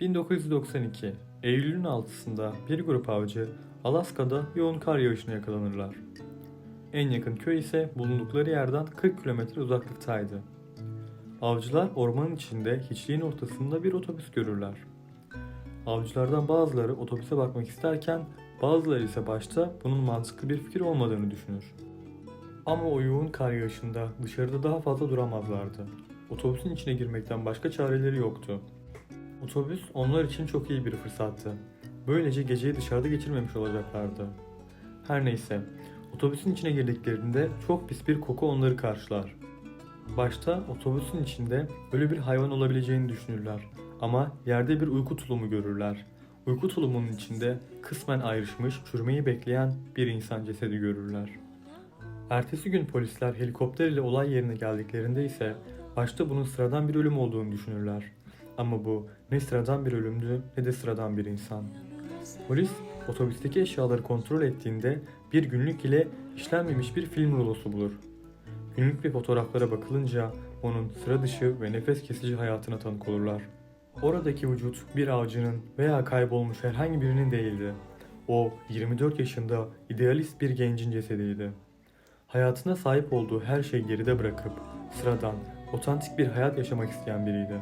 1992 Eylül'ün 6'sında bir grup avcı Alaska'da yoğun kar yağışına yakalanırlar. En yakın köy ise bulundukları yerden 40 kilometre uzaklıktaydı. Avcılar ormanın içinde hiçliğin ortasında bir otobüs görürler. Avcılardan bazıları otobüse bakmak isterken bazıları ise başta bunun mantıklı bir fikir olmadığını düşünür. Ama o yoğun kar yağışında dışarıda daha fazla duramazlardı. Otobüsün içine girmekten başka çareleri yoktu. Otobüs onlar için çok iyi bir fırsattı. Böylece geceyi dışarıda geçirmemiş olacaklardı. Her neyse, otobüsün içine girdiklerinde çok pis bir koku onları karşılar. Başta otobüsün içinde ölü bir hayvan olabileceğini düşünürler ama yerde bir uyku tulumu görürler. Uyku tulumunun içinde kısmen ayrışmış, çürümeyi bekleyen bir insan cesedi görürler. Ertesi gün polisler helikopter ile olay yerine geldiklerinde ise başta bunun sıradan bir ölüm olduğunu düşünürler. Ama bu ne sıradan bir ölümdü ne de sıradan bir insan. Polis otobüsteki eşyaları kontrol ettiğinde bir günlük ile işlenmemiş bir film rulosu bulur. Günlük ve fotoğraflara bakılınca onun sıra dışı ve nefes kesici hayatına tanık olurlar. Oradaki vücut bir avcının veya kaybolmuş herhangi birinin değildi. O 24 yaşında idealist bir gencin cesediydi. Hayatına sahip olduğu her şeyi geride bırakıp sıradan, otantik bir hayat yaşamak isteyen biriydi.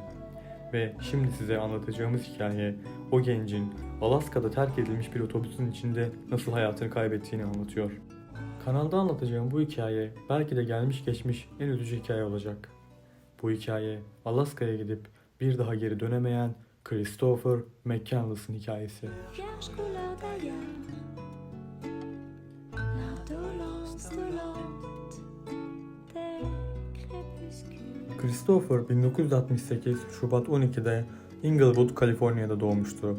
Ve şimdi size anlatacağımız hikaye o gencin Alaska'da terk edilmiş bir otobüsün içinde nasıl hayatını kaybettiğini anlatıyor. Kanalda anlatacağım bu hikaye belki de gelmiş geçmiş en üzücü hikaye olacak. Bu hikaye Alaska'ya gidip bir daha geri dönemeyen Christopher McCandless'ın hikayesi. Christopher 1968 Şubat 12'de Inglewood, Kaliforniya'da doğmuştu.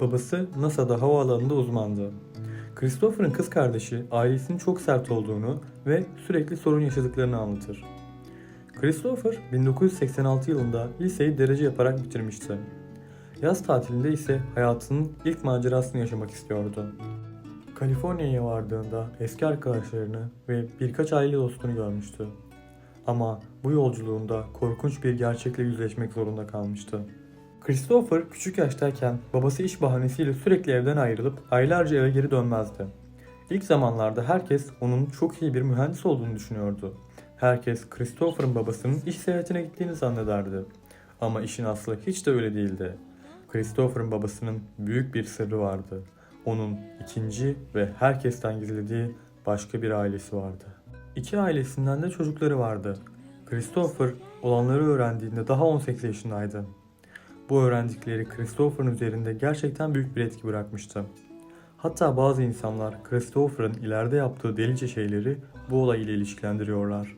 Babası NASA'da havaalanında uzmandı. Christopher'ın kız kardeşi ailesinin çok sert olduğunu ve sürekli sorun yaşadıklarını anlatır. Christopher 1986 yılında liseyi derece yaparak bitirmişti. Yaz tatilinde ise hayatının ilk macerasını yaşamak istiyordu. Kaliforniya'ya vardığında eski arkadaşlarını ve birkaç aile dostunu görmüştü. Ama bu yolculuğunda korkunç bir gerçekle yüzleşmek zorunda kalmıştı. Christopher küçük yaştayken babası iş bahanesiyle sürekli evden ayrılıp aylarca eve geri dönmezdi. İlk zamanlarda herkes onun çok iyi bir mühendis olduğunu düşünüyordu. Herkes Christopher'ın babasının iş seyahatine gittiğini zannederdi. Ama işin aslı hiç de öyle değildi. Christopher'ın babasının büyük bir sırrı vardı. Onun ikinci ve herkesten gizlediği başka bir ailesi vardı. İki ailesinden de çocukları vardı. Christopher olanları öğrendiğinde daha 18 yaşındaydı. Bu öğrendikleri Christopher'ın üzerinde gerçekten büyük bir etki bırakmıştı. Hatta bazı insanlar Christopher'ın ileride yaptığı delice şeyleri bu olay ile ilişkilendiriyorlar.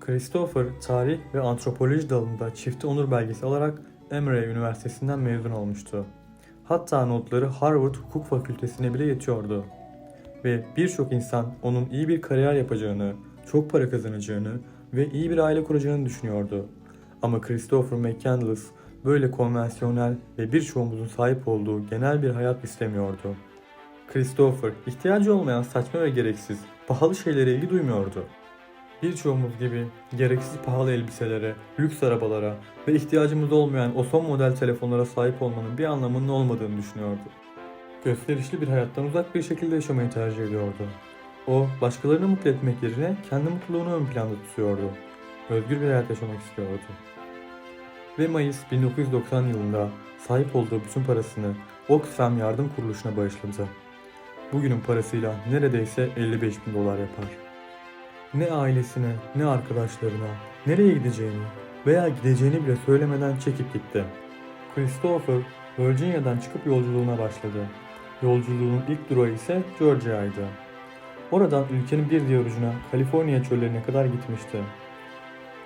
Christopher tarih ve antropoloji dalında çifte onur belgesi alarak Emory Üniversitesi'nden mezun olmuştu. Hatta notları Harvard Hukuk Fakültesine bile yetiyordu. Ve birçok insan onun iyi bir kariyer yapacağını, çok para kazanacağını ve iyi bir aile kuracağını düşünüyordu. Ama Christopher McCandless böyle konvansiyonel ve birçoğumuzun sahip olduğu genel bir hayat istemiyordu. Christopher ihtiyacı olmayan saçma ve gereksiz, pahalı şeylere ilgi duymuyordu. Birçoğumuz gibi gereksiz pahalı elbiselere, lüks arabalara ve ihtiyacımız olmayan o son model telefonlara sahip olmanın bir anlamının olmadığını düşünüyordu. Gösterişli bir hayattan uzak bir şekilde yaşamayı tercih ediyordu. O, başkalarını mutlu etmek yerine kendi mutluluğunu ön planda tutuyordu. Özgür bir hayat yaşamak istiyordu. Ve Mayıs 1990 yılında sahip olduğu bütün parasını Oxfam Yardım Kuruluşu'na bağışladı. Bugünün parasıyla neredeyse 55 bin dolar yapar. Ne ailesine, ne arkadaşlarına, nereye gideceğini veya gideceğini bile söylemeden çekip gitti. Christopher, Virginia'dan çıkıp yolculuğuna başladı. Yolculuğun ilk durağı ise Georgia'ydı. Oradan ülkenin bir diğer ucuna Kaliforniya çöllerine kadar gitmişti.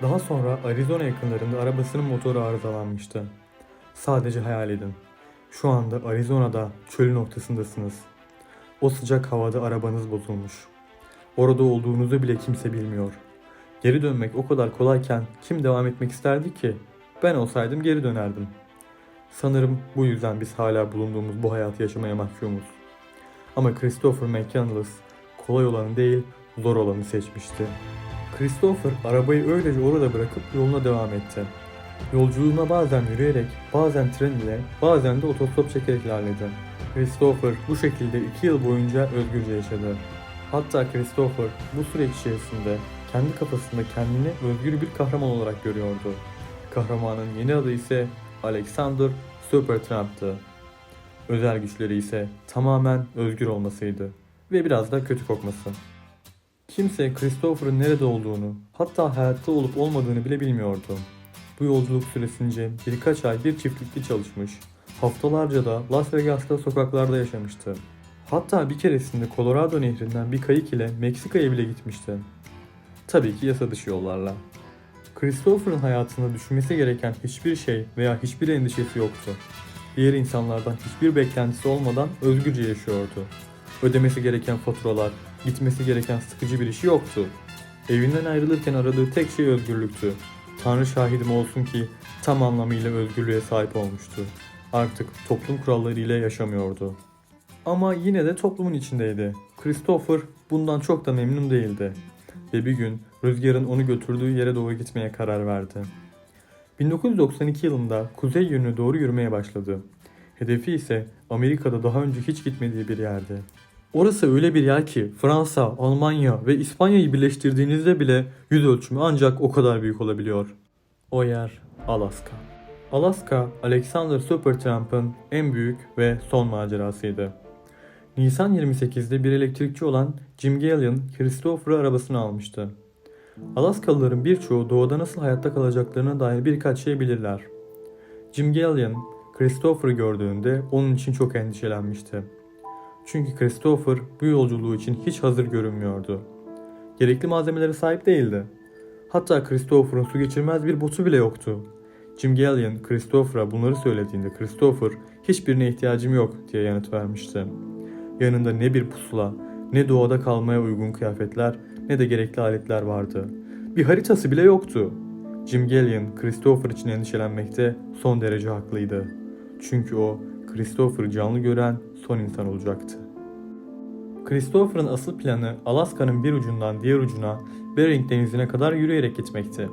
Daha sonra Arizona yakınlarında arabasının motoru arızalanmıştı. Sadece hayal edin. Şu anda Arizona'da çölün ortasındasınız. O sıcak havada arabanız bozulmuş. Orada olduğunuzu bile kimse bilmiyor. Geri dönmek o kadar kolayken kim devam etmek isterdi ki? Ben olsaydım geri dönerdim. Sanırım bu yüzden biz hala bulunduğumuz bu hayatı yaşamaya mahkumuz. Ama Christopher McCandless kolay olanı değil, zor olanı seçmişti. Christopher arabayı öylece orada bırakıp yoluna devam etti. Yolculuğuna bazen yürüyerek, bazen tren ile, bazen de otostop çekerek ilerledi. Christopher bu şekilde iki yıl boyunca özgürce yaşadı. Hatta Christopher bu süreç içerisinde kendi kafasında kendini özgür bir kahraman olarak görüyordu. Kahramanın yeni adı ise Alexander Supertramp'tı. Özel güçleri ise tamamen özgür olmasıydı ve biraz da kötü kokması. Kimse Christopher'ın nerede olduğunu, hatta hayatta olup olmadığını bile bilmiyordu. Bu yolculuk süresince birkaç ay bir çiftlikte çalışmış, haftalarca da Las Vegas'ta sokaklarda yaşamıştı. Hatta bir keresinde Colorado nehrinden bir kayık ile Meksika'ya bile gitmişti. Tabii ki yasa dışı yollarla. Christopher'ın hayatında düşünmesi gereken hiçbir şey veya hiçbir endişesi yoktu. Diğer insanlardan hiçbir beklentisi olmadan özgürce yaşıyordu. Ödemesi gereken faturalar, gitmesi gereken sıkıcı bir işi yoktu. Evinden ayrılırken aradığı tek şey özgürlüktü. Tanrı şahidim olsun ki tam anlamıyla özgürlüğe sahip olmuştu. Artık toplum kurallarıyla yaşamıyordu. Ama yine de toplumun içindeydi. Christopher bundan çok da memnun değildi. Ve bir gün rüzgarın onu götürdüğü yere doğru gitmeye karar verdi. 1992 yılında kuzey yönüne doğru yürümeye başladı. Hedefi ise Amerika'da daha önce hiç gitmediği bir yerdi. Orası öyle bir yer ki Fransa, Almanya ve İspanya'yı birleştirdiğinizde bile yüz ölçümü ancak o kadar büyük olabiliyor. O yer Alaska. Alaska, Alexander Supertramp'ın en büyük ve son macerasıydı. Nisan 28'de bir elektrikçi olan Jim Gallion, Christopher'ı arabasına almıştı. Alaskalıların birçoğu doğada nasıl hayatta kalacaklarına dair birkaç şey bilirler. Jim Gallion, Christopher'ı gördüğünde onun için çok endişelenmişti. Çünkü Christopher bu yolculuğu için hiç hazır görünmüyordu. Gerekli malzemelere sahip değildi. Hatta Christopher'ın su geçirmez bir botu bile yoktu. Jim Gallion Christopher'a bunları söylediğinde Christopher hiçbirine ihtiyacım yok diye yanıt vermişti. Yanında ne bir pusula, ne doğada kalmaya uygun kıyafetler, ne de gerekli aletler vardı. Bir haritası bile yoktu. Jim Gallion Christopher için endişelenmekte son derece haklıydı. Çünkü o Christopher'ı canlı gören son insan olacaktı. Christopher'ın asıl planı Alaska'nın bir ucundan diğer ucuna Bering Denizi'ne kadar yürüyerek gitmekti.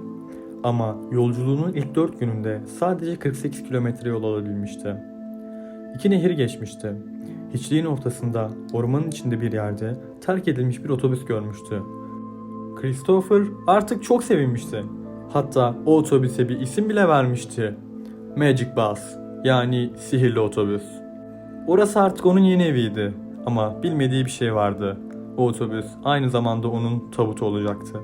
Ama yolculuğunun ilk 4 gününde sadece 48 kilometre yol alabilmişti. İki nehir geçmişti. Hiçliğin ortasında, ormanın içinde bir yerde terk edilmiş bir otobüs görmüştü. Christopher artık çok sevinmişti. Hatta o otobüse bir isim bile vermişti. Magic Bus yani sihirli otobüs. Orası artık onun yeni eviydi ama bilmediği bir şey vardı. O otobüs aynı zamanda onun tabutu olacaktı.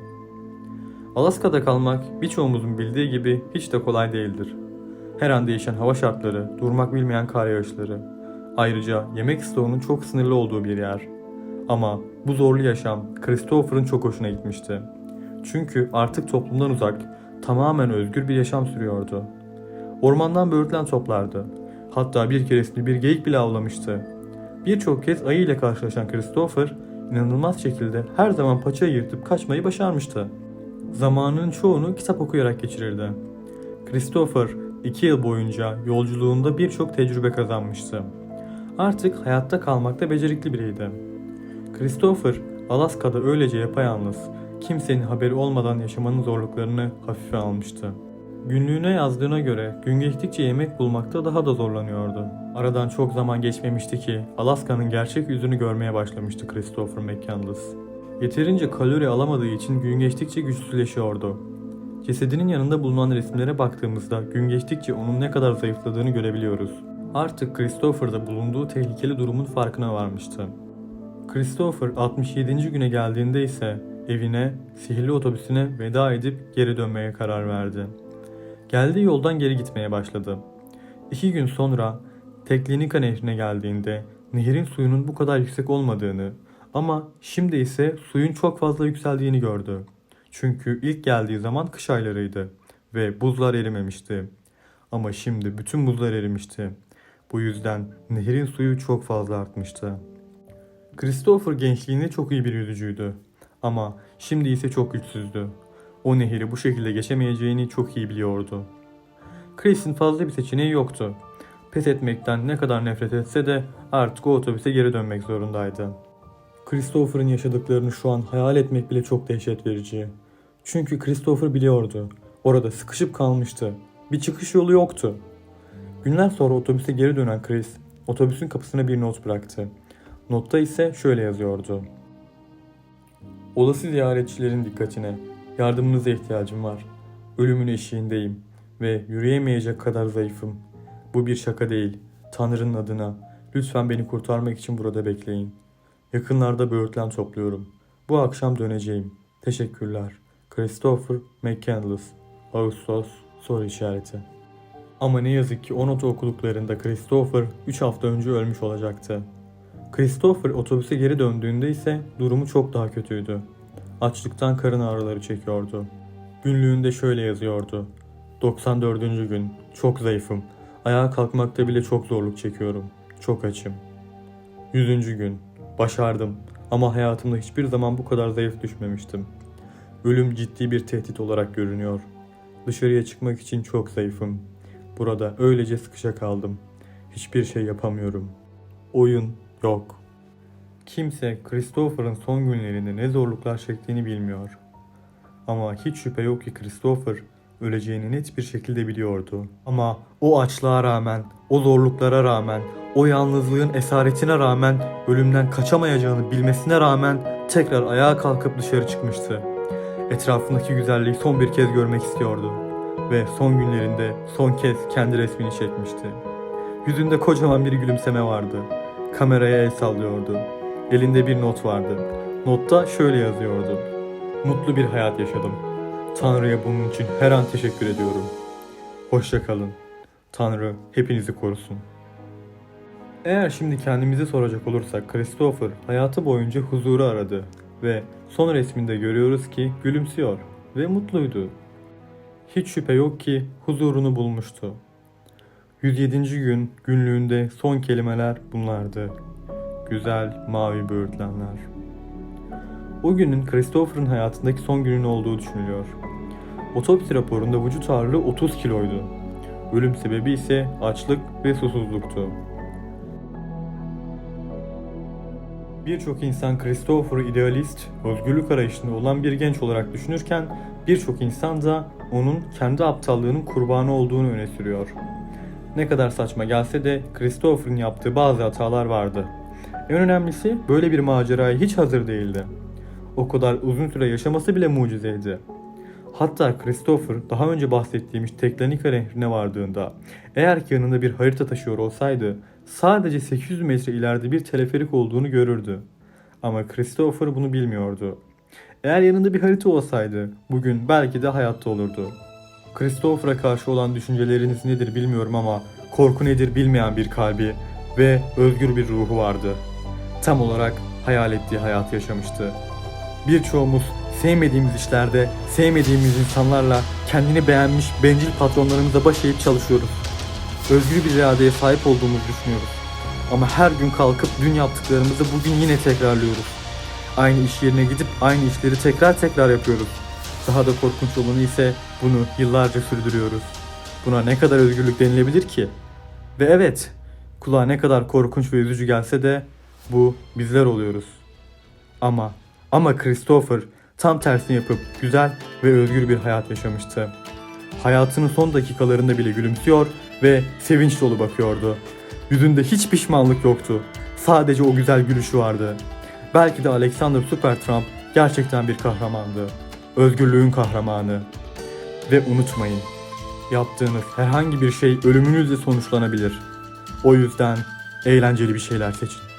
Alaska'da kalmak birçoğumuzun bildiği gibi hiç de kolay değildir. Her an değişen hava şartları, durmak bilmeyen kar yağışları. Ayrıca yemek stoğunun çok sınırlı olduğu bir yer. Ama bu zorlu yaşam Christopher'ın çok hoşuna gitmişti. Çünkü artık toplumdan uzak, tamamen özgür bir yaşam sürüyordu. Ormandan böğürtlen toplardı. Hatta bir keresinde bir geyik bile avlamıştı. Birçok kez ayı ile karşılaşan Christopher, inanılmaz şekilde her zaman paçayı yırtıp kaçmayı başarmıştı. Zamanının çoğunu kitap okuyarak geçirirdi. Christopher iki yıl boyunca yolculuğunda birçok tecrübe kazanmıştı. Artık hayatta kalmakta becerikli biriydi. Christopher, Alaska'da öylece yapayalnız, kimsenin haberi olmadan yaşamanın zorluklarını hafife almıştı. Günlüğüne yazdığına göre gün geçtikçe yemek bulmakta daha da zorlanıyordu. Aradan çok zaman geçmemişti ki Alaska'nın gerçek yüzünü görmeye başlamıştı Christopher McCandless. Yeterince kalori alamadığı için gün geçtikçe güçsüzleşiyordu. Cesedinin yanında bulunan resimlere baktığımızda gün geçtikçe onun ne kadar zayıfladığını görebiliyoruz. Artık Christopher'da bulunduğu tehlikeli durumun farkına varmıştı. Christopher 67. güne geldiğinde ise evine, sihirli otobüsüne veda edip geri dönmeye karar verdi. Geldiği yoldan geri gitmeye başladı. İki gün sonra Teklinika nehrine geldiğinde nehrin suyunun bu kadar yüksek olmadığını ama şimdi ise suyun çok fazla yükseldiğini gördü. Çünkü ilk geldiği zaman kış aylarıydı ve buzlar erimemişti. Ama şimdi bütün buzlar erimişti. Bu yüzden nehrin suyu çok fazla artmıştı. Christopher gençliğinde çok iyi bir yüzücüydü. Ama şimdi ise çok güçsüzdü. O nehri bu şekilde geçemeyeceğini çok iyi biliyordu. Chris'in fazla bir seçeneği yoktu. Pes etmekten ne kadar nefret etse de artık o otobüse geri dönmek zorundaydı. Christopher'ın yaşadıklarını şu an hayal etmek bile çok dehşet verici. Çünkü Christopher biliyordu. Orada sıkışıp kalmıştı Bir çıkış yolu yoktu. Günler sonra otobüse geri dönen Chris, otobüsün kapısına bir not bıraktı. Notta ise şöyle yazıyordu. Olası ziyaretçilerin dikkatine, yardımınıza ihtiyacım var. Ölümün eşiğindeyim ve yürüyemeyecek kadar zayıfım. Bu bir şaka değil. Tanrı'nın adına. Lütfen beni kurtarmak için burada bekleyin. Yakınlarda böğürtlen topluyorum. Bu akşam döneceğim. Teşekkürler. Christopher McCandless. Ağustos soru işareti. Ama ne yazık ki o notu okuduklarında Christopher 3 hafta önce ölmüş olacaktı. Christopher otobüse geri döndüğünde ise durumu çok daha kötüydü. Açlıktan karın ağrıları çekiyordu. Günlüğünde şöyle yazıyordu. 94. gün. Çok zayıfım. Ayağa kalkmakta bile çok zorluk çekiyorum. Çok açım. 100. gün. Başardım. Ama hayatımda hiçbir zaman bu kadar zayıf düşmemiştim. Ölüm ciddi bir tehdit olarak görünüyor. Dışarıya çıkmak için çok zayıfım. Burada öylece sıkışa kaldım. Hiçbir şey yapamıyorum. Oyun yok. Kimse Christopher'ın son günlerinde ne zorluklar çektiğini bilmiyor. Ama hiç şüphe yok ki Christopher öleceğini net bir şekilde biliyordu. Ama o açlığa rağmen, o zorluklara rağmen, o yalnızlığın esaretine rağmen, ölümden kaçamayacağını bilmesine rağmen tekrar ayağa kalkıp dışarı çıkmıştı. Etrafındaki güzelliği son bir kez görmek istiyordu. Ve son günlerinde son kez kendi resmini çekmişti. Yüzünde kocaman bir gülümseme vardı. Kameraya el sallıyordu. Elinde bir not vardı. Notta şöyle yazıyordu. Mutlu bir hayat yaşadım. Tanrı'ya bunun için her an teşekkür ediyorum. Hoşça kalın. Tanrı hepinizi korusun. Eğer şimdi kendimize soracak olursak Christopher hayatı boyunca huzuru aradı ve son resminde görüyoruz ki gülümsüyor ve mutluydu. Hiç şüphe yok ki huzurunu bulmuştu. 107. gün günlüğünde son kelimeler bunlardı. Güzel mavi böğürtlenler. O günün Christopher'ın hayatındaki son günün olduğu düşünülüyor. Otopsi raporunda vücut ağırlığı 30 kiloydu. Ölüm sebebi ise açlık ve susuzluktu. Birçok insan Christopher'ı idealist, özgürlük arayışında olan bir genç olarak düşünürken birçok insan da onun kendi aptallığının kurbanı olduğunu öne sürüyor. Ne kadar saçma gelse de Christopher'ın yaptığı bazı hatalar vardı. En önemlisi böyle bir maceraya hiç hazır değildi. O kadar uzun süre yaşaması bile mucizeydi. Hatta Christopher daha önce bahsettiğimiz Teklanika nehrine vardığında eğer ki yanında bir harita taşıyor olsaydı sadece 800 metre ileride bir teleferik olduğunu görürdü. Ama Christopher bunu bilmiyordu. Eğer yanında bir harita olsaydı bugün belki de hayatta olurdu. Christopher'a karşı olan düşünceleriniz nedir bilmiyorum ama korku nedir bilmeyen bir kalbi ve özgür bir ruhu vardı. Tam olarak hayal ettiği hayatı yaşamıştı. Birçoğumuz sevmediğimiz işlerde, sevmediğimiz insanlarla kendini beğenmiş bencil patronlarımıza baş eğip çalışıyoruz. Özgür bir iradeye sahip olduğumuzu düşünüyoruz. Ama her gün kalkıp dün yaptıklarımızı bugün yine tekrarlıyoruz. Aynı iş yerine gidip aynı işleri tekrar tekrar yapıyoruz. Daha da korkunç olanı ise bunu yıllarca sürdürüyoruz. Buna ne kadar özgürlük denilebilir ki? Ve evet, kulağa ne kadar korkunç ve üzücü gelse de bu bizler oluyoruz. Ama ama Christopher tam tersini yapıp güzel ve özgür bir hayat yaşamıştı. Hayatının son dakikalarında bile gülümsüyor ve sevinç dolu bakıyordu. Yüzünde hiç pişmanlık yoktu. Sadece o güzel gülüşü vardı. Belki de Alexander Supertramp gerçekten bir kahramandı. Özgürlüğün kahramanı. Ve unutmayın, yaptığınız herhangi bir şey ölümünüzle sonuçlanabilir. O yüzden eğlenceli bir şeyler seçin.